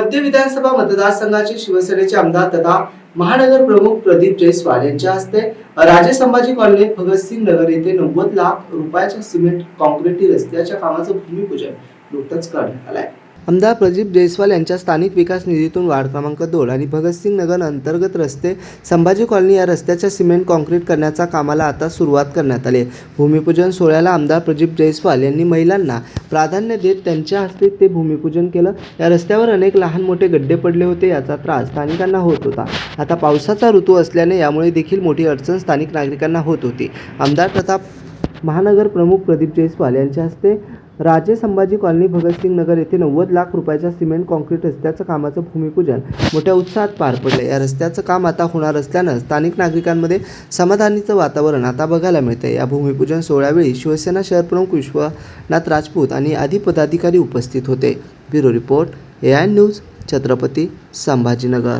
मध्य विधानसभा मतदारसंघाचे शिवसेनेचे आमदार तथा महानगर प्रमुख प्रदीप जयस्वाल यांच्या हस्ते राजे संभाजी कॉलनीत भगतसिंग नगर येथे नव्वद लाख रुपयाच्या सिमेंट कॉन्क्रिटी रस्त्याच्या कामाचं भूमिपूजन नुकतंच करण्यात आलंय. आमदार प्रदीप जयस्वाल यांच्या स्थानिक विकास निधीतून वार्ड क्रमांक दोन आणि भगतसिंग नगर अंतर्गत रस्ते संभाजी कॉलनी या रस्त्याच्या सिमेंट कॉन्क्रीट करण्याच्या कामाला आता सुरुवात करण्यात आली भूमिपूजन सोहळ्याला आमदार प्रदीप जयस्वाल यांनी महिलांना प्राधान्य देत त्यांच्या हस्ते ते भूमिपूजन केलं. या रस्त्यावर अनेक लहान मोठे गड्डे पडले होते याचा त्रास स्थानिकांना होत होता. आता पावसाचा ऋतू असल्याने यामुळे देखील मोठी अडचण स्थानिक नागरिकांना होत होती. आमदार प्रताप महानगर प्रमुख प्रदीप जयस्वाल यांच्या हस्ते राजे संभाजी कॉलनी भगतसिंग नगर येथे नव्वद लाख रुपयाच्या सिमेंट कॉन्क्रीट रस्त्याचं कामाचं भूमिपूजन मोठ्या उत्साहात पार पडलं. या रस्त्याचं काम आता होणार असल्यानं स्थानिक नागरिकांमध्ये समाधानीचं वातावरण आता बघायला मिळतं या भूमिपूजन सोहळ्यावेळी शिवसेना शहरप्रमुख विश्वनाथ राजपूत आणि आदी पदाधिकारी उपस्थित होते. Bureau report A I news Chhatrapati Sambhajinagar.